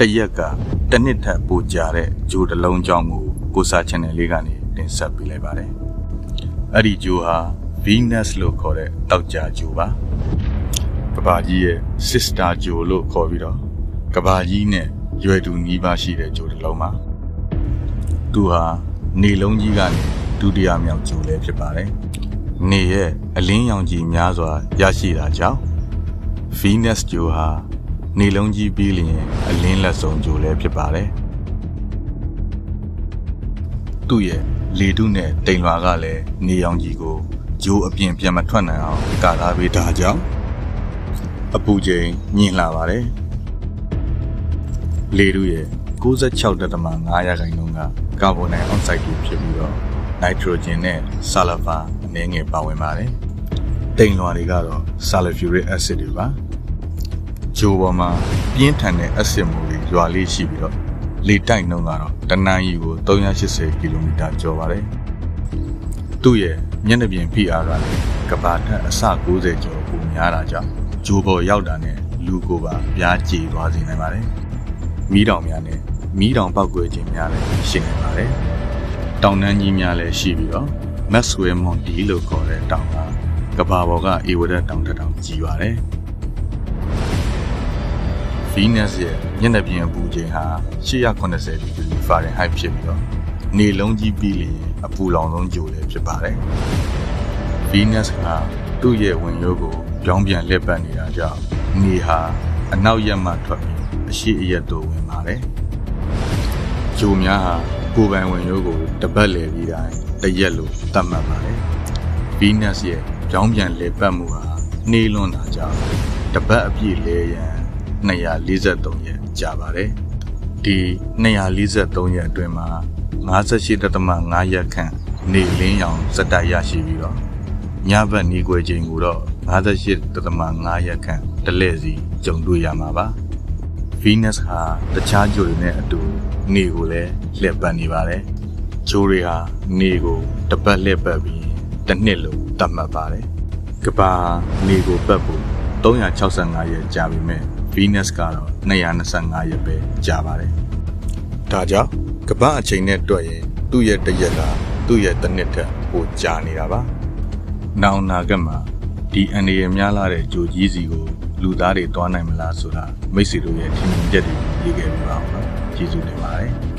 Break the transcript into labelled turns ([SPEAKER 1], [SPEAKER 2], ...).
[SPEAKER 1] တရက်ကတစ်နှစ်ထပ်ပိုကြာတဲ့ဂျိုတစ်လုံးကြောင်းကိုကိုစာ channel လေးကနေတင်ဆက်ပေးလိုက်ပါတယ်။အဲ့ဒီဂျိုဟာ Venus လို့ခေါ်တဲ့တောက်ကြဂျိုပါ။ကဘာကြီးရဲ့ sister ဂျိုလို့ခေါ်ပြီးတော့ကဘာကြီးနဲ့ရွယ်တူနီးပါးရှိတဲ့ဂျိုတစ်လုံးပါ။သူဟာနေလုံးကြီးကနေဒုတိယမြောက်ဂျိုလည်းဖြစ်ပါတယ်။နေရဲ့အလင်းရောင်ကြီးများစွာရရှိတာကြောင့် Venus ဂျိုဟာ နေလုံးကြီးပြီးလျင်အလင်းလက်ဆုံးဂျိုလည်းဖြစ်ပါတယ်။သူ့ရဲ့လေတုနဲ့တိမ်လွာကလည်းနေရောင်ကြီးကိုဂျိုအပြင်ပြန်မထွက်နိုင်အောင်ကာထားပေးတာကြောင့်အပူချိန်ညင်လာပါတယ်။လေတုရဲ့96.5ရာခိုင်နှုန်းကကာဗွန်ဒိုင်အောက်ဆိုက်ကိုဖြစ်ပြီးတော့နိုက်ထရိုဂျင်နဲ့ဆာလဖာအနည်းငယ်ပါဝင်ပါတယ်။တိမ်လွာတွေကတော့ဆာလဖျူရစ်အက်ဆစ်တွေပါ။ ဂျိုပေါ်မှာပြင်းထန်တဲ့အက်ဆစ်မိုးတွေရွာလေးရှိပြီးတော့လေတိုက်နှုန်းကတော့တနန်းရီကို380ကီလိုမီတာကျော်ပါတယ်။သူ့ရဲ့မျက်နှာပြင် PR ကလည်းကဘာထက်အဆ90ကျော်ပိုများတာကြောင့်ဂျိုပေါ်ရောက်တာနဲ့လူကိုပါပြားကြေသွားစေနိုင်ပါတယ်။မီးတောင်များနဲ့မီးတောင်ပောက်ကွဲခြင်းများလည်းရှိနေပါတယ်။တောင်တန်းကြီးများလည်းရှိပြီးတော့ Maxwell Monty လို့ခေါ်တဲ့တောင်ကကဘာပေါ်ကအေဝဒတောင်တစ်တောင်ကြီးပါတယ်။ Venus ရဲ့မျက်နှာပြင်အပူချိန်ဟာ880ဒီဂရီဖာရင်ဟိုက်ဖြစ်ပြီးတော့နေလုံးကြီးပြီးလျင်အပူလောင်ဆုံးဂျိုလည်းဖြစ်ပါတယ်။ Venus ကသူ့ရဲ့ဝင်ရိုးကိုပြောင်းပြန်လှည့်ပတ်နေတာကြောင့်နေဟာအနောက်ရက်မှထွက်ပြီးအရှိအရက်တို့ဝင်ပါတယ်။ဂျိုများဟာကိုယ်ပိုင်ဝင်ရိုးကိုတပတ်လည်ပြီးတိုင်းတရက်လို့သတ်မှတ်ပါတယ်။ Venus ရဲ့ပြောင်းပြန်လှည့်ပတ်မှုဟာနှေးလွန်းတာကြောင့်တပတ်အပြည့်လဲရန် 243ရက်ကြာပါတယ်။ဒီ243ရက်အတွင်းမှာ58.5ရက်ခန့်နေလင်းရောင်စက်တိုက်ရရှိပြီးတော့ညဘက်နေခွေချိန်ကိုတော့58.5ရက်ခန့်တလဲစီကြုံတွေ့ရမှာပါ။ Venus ဟာတခြားဂျိုတွေနဲ့အတူနေကိုလည်းလှည့်ပတ်နေပါတယ်။ဂျိုတွေဟာနေကိုတပတ်လှည့်ပတ်ပြီးတစ်နှစ်လို့သတ်မှတ်ပါတယ်။ကဘာနေကိုပတ်ဖို့365ရက်ကြာပြီမဲ့ Venus ကတော့225ရက်ပဲကြာပါတယ်။ဒါကြောင့်ကမ္ဘာအချိန်နဲ့တွက်ရင်သူ့ရဲ့တစ်ရက်ကသူ့ရဲ့တစ်နှစ်ထက်ပိုကြာနေတာပါ။နောင်နာကမှာဒီအန္တရာယ်များလာတဲ့ဂျိုကြီးစီကိုလူသားတွေတွားနိုင်မလားဆိုတာမိတ်ဆွေတို့ရဲ့ထင်မြင်ချက်တွေရေးခဲ့ပြပါအောင်နော်။ကျေးဇူးတင်ပါတယ်။